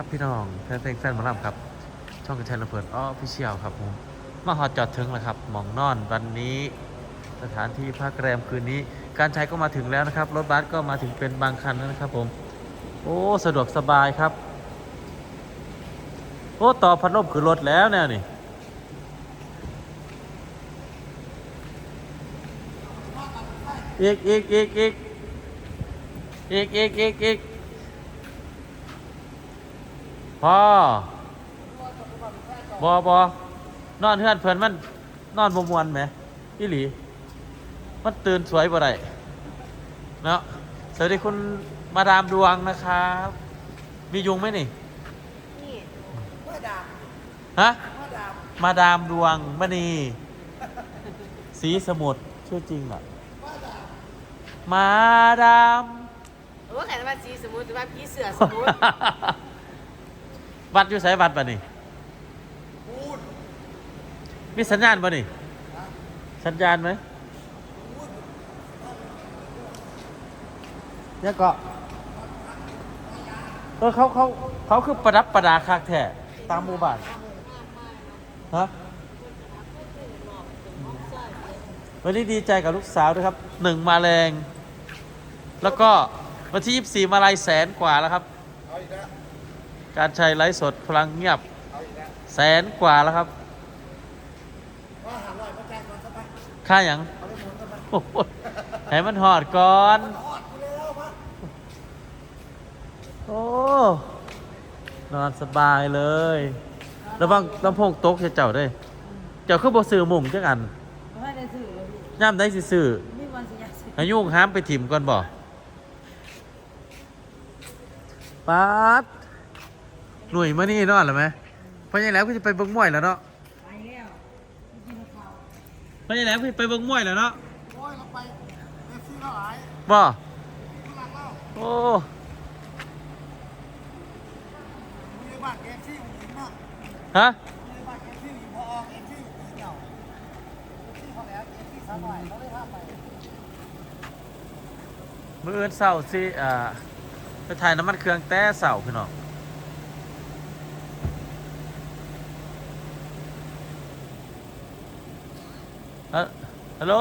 ครับพี่น้องแฟนเพลงแฟนหมอลำครับ ช่องกระชายระเบิดอ้อพิเชียลครับผมมาฮอดจอดถึงแล้วครับหมองนอนวันนี้ สถานที่พักแรมคืนนี้ การใช้ก็มาถึงแล้วนะครับ รถบัสก็มาถึงเป็นบางคันแล้วนะครับผม โอ้สะดวกสบายครับ โอ้ต่อพัดลมคือรถแล้วแนวนี่อีกอีกอีกอีกอีกอีกอีกอีก พอบอบอนอนเฮือนเพิ่นมัน นอนบ่มวนไหมอีหลี มันตื่นสวยบ่ได้เนาะสวัสดีคุณมาดามดวงนะครับ มียุงไหมนี่นี่เมื่อดามฮะเมื่อดามมาดามดวงมณีสีสมุทรชื่อจริงเหรอมาดามโอ้แขนมาจีสมมุติว่าพี่เสือสมมุติ วัดอยู่ไสวัดปะนี่พูดมีสัญญาณปะนี่สัญญาณไหมเนี่ยก็เออเขาเขาเขาคือประดับประดาคักแท้ตามหมู่บ้านฮะวันนี้ดีใจกับลูกสาวด้วยครับหนึ่งมาแรง แล้วก็วันที่ 24 มาลายแสนกว่าแล้วครับเอาอี กแล้วการใช้ไลฟ์สดพลังเงียบเอาอีกแล้วแสนกว่าแล้วครับว่าหาลอยมาแจ้งมันซะไปค่าอย่างเอาไปหมุนซะไปโอ้โหให้มันหอดก่อนทอดกูแล้วมาโอ้ นอนสบายเลย ระวังลำโพงตกเจ้าเด้ยเจ้าคือบ่ซื้อมุงจังอันไม่ได้ถือเลยพี่ย่ำได้สิซื้อมีวันสิยาสิให้ยุ่งห้ามไปถิ่มก่อนบ่ป๊าด หน่วยมานี่นอนหรือไหมเพราะยังแล้วก็จะไปเบิ่งมวยแล้วเนาะไปแล้วกินข้าวเพราะยังแล้วก็จะไปเบิ่งมวยแล้วเนาะโอ้ยเราไปเอฟซีเราหลายบ่ทุลังเล่าโอ้มีบ้านเอฟซีอยู่หินมากฮะมีบ้านเอฟซีอยู่พอเอฟซีอยู่หินเก่าเอฟซีเขาแล้วเอฟซีสาสาร์สิอ่าไปถ่ายน้ำมันเครื่องแต่เสาร์พี่น้อง อะฮัลโหล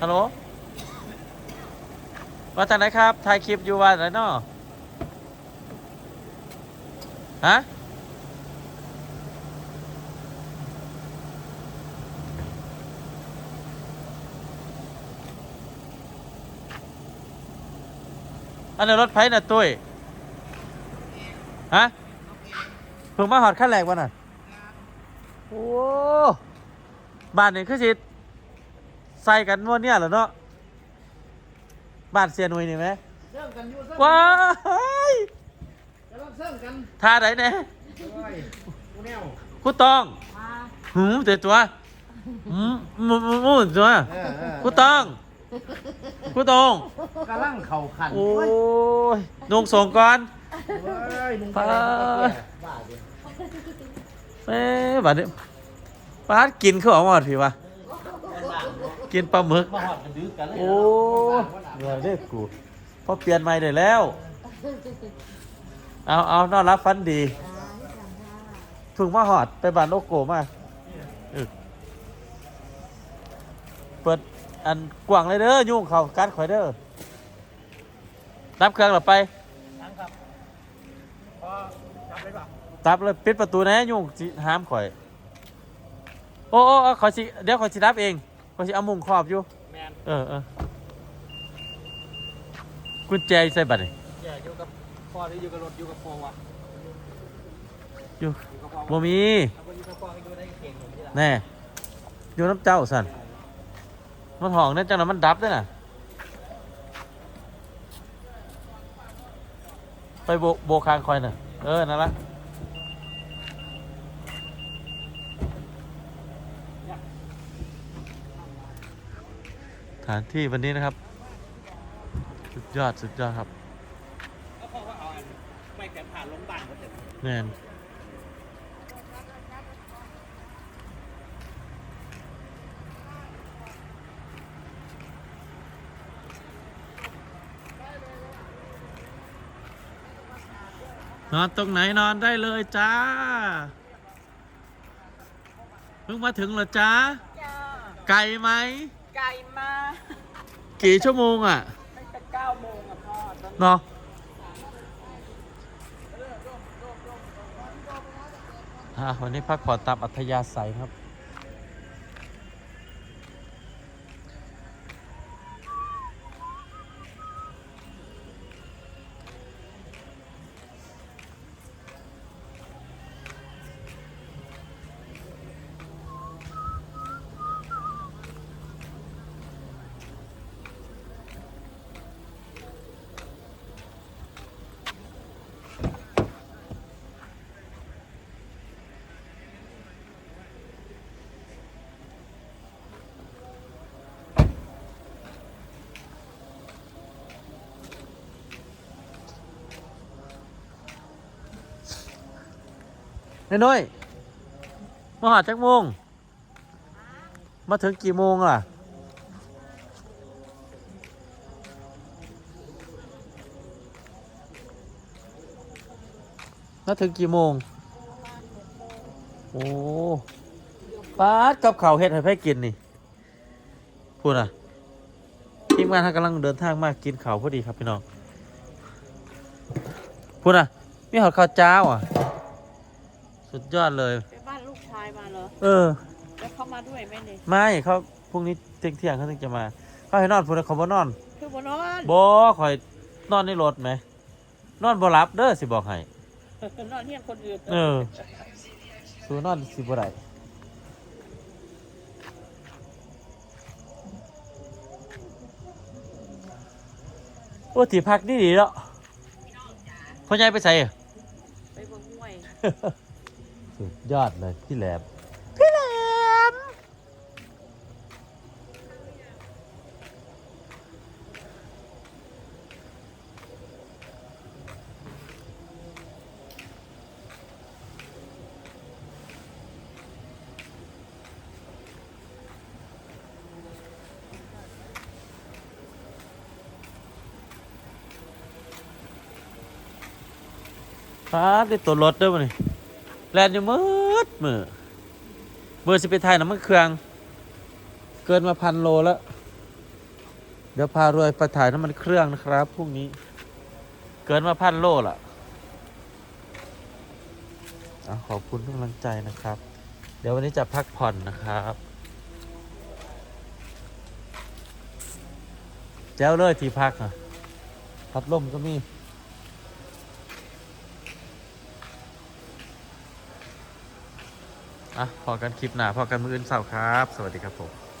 ฮัลโหล ว่าจากไหนครับ ถ่ายคลิปอยู่ว่าไหนเนาะฮะ อันนี้รถไฟน่ะตุ้ย ฮะเพิ่งมาหอดขั้นแรกวะน่ะ โอ้บ้านนี่คือสิใส่กันนวลเนี่ยเหรอเนาะบ้านเสียหนุ่ยนี่ไหมเสื่อมกันอยู่เสื่อมว้ายกำลังเสื่อมกันท่าไหนเนี่ยโอ้ยกูแนวกูต้องมาหืมเตะตัวหืมมูมูมูตัวเออเออกูต้องกูตรงกำลังเข่าขันโอ้ยนุ่งส่งก่อนเว้ยมึงไปบ้าดิ เอ๊ะบัดนี้ปาดกินข้าวออกมาหมดพี่วะกินปลาหมึกมาหอดกันดื้อกันเลยโอ้เหนื่อยเด้อกูพอเปลี่ยนใหม่ได้แล้ว เอาเอานอนรับฟันดีถึงมาหอดไปบ้านโลโก้มาเออเปิดอันกว้างเลยเด้อยุ่งเขาการข่อยเด้อรับเครื่องหรอไป ยังครับพอจับไปป่ะ ตับเลยปิดประตูแนะยุ่งสิห้ามข่อย โอ้โอ้โอ้ขอยสิเดี๋ยวขอยสิรับเองขอยสิเอามุงครอบอยู่ แมนเออเออกุญแจใส่บัตรนี่อย่าอยู่กับพ่อหรืออยู่กับรถอยู่กับพ่อวะอยู่อยู่กับพ่อบ่มีถ้าบ่อยู่กับพ่อก็อยู่ได้เก่งผมที่ละแน่อยู่น้ำเจ้าสันมันห้องนั่นจังนั้นมันดับด้วยน่ะ ไปโบโบกคางคอยน่ะ เออนั่นละ ถานที่วันนี้นะครับ สุดยอดสุดยอดครับแล้วพ่อก็เอาอันไม่แขนผ่านลงบ้านก็เสร็จแน่นนอนตรงไหนนอนได้เลยจ้า เพิ่งมาถึงเหรอจ้าจ้าไกลไหม ไก่มากี่ชั่วโมงอะตั้งแต่เก้าโมงอะพ่อตอนเนาะอะวันนี้พักผ่อนตามอัธยาศัยครับ น้อยๆมาหาจักโมง มาถึงกี่โมงล่ะ มาถึงกี่โมง โอ้ป้าดกับเขาเฮ็ดให้ไผกินนี่ พูดอะ ทีมงานท่านกำลังเดินทางมากินเขาพอดีครับพี่น้อง พูดอะ มีหอดข้าวเจ้าอะ สุดยอดเลย ไปบ้านลูกชายมาเหรอ เออ แล้วเขามาด้วยไหมเนี่ยไม่เขาพรุ่งนี้เที่ยงเที่ยงเขาถึงจะมา เขาให้นอนพูดเขาบ่นอนคือบนอนบ่คอยนอนในรถไหม นอนบ่หลับเด้อสิบอกให้ นอนเที่ยงคนอื่นเออสูนอนสิบ่ได้โอ้ที่พักนี่ดีแล้วพ่อใหญ่ไปใส่อะไปเบิ่งมวย สุดยอดเลยพี่แหลมพี่แหลมฟ้าได้ตัวรถด้วยมั้ย แลนอยู่มืดมือมือสิไปไทยน้ำมันเครื่อง เกินมาพันโลแล้ว เดี๋ยวพารวยไปถ่ายน้ำมันเครื่องนะครับพรุ่งนี้ เกินมาพันโลละอะขอบคุณทุกกำลังใจนะครับ เดี๋ยววันนี้จะพักผ่อนนะครับแจ้วเลยที่พักอะพัดลมก็มี อะพอกันคลิปหน้าพอกันมืออื่นเสาร์ครับ สวัสดีครับผม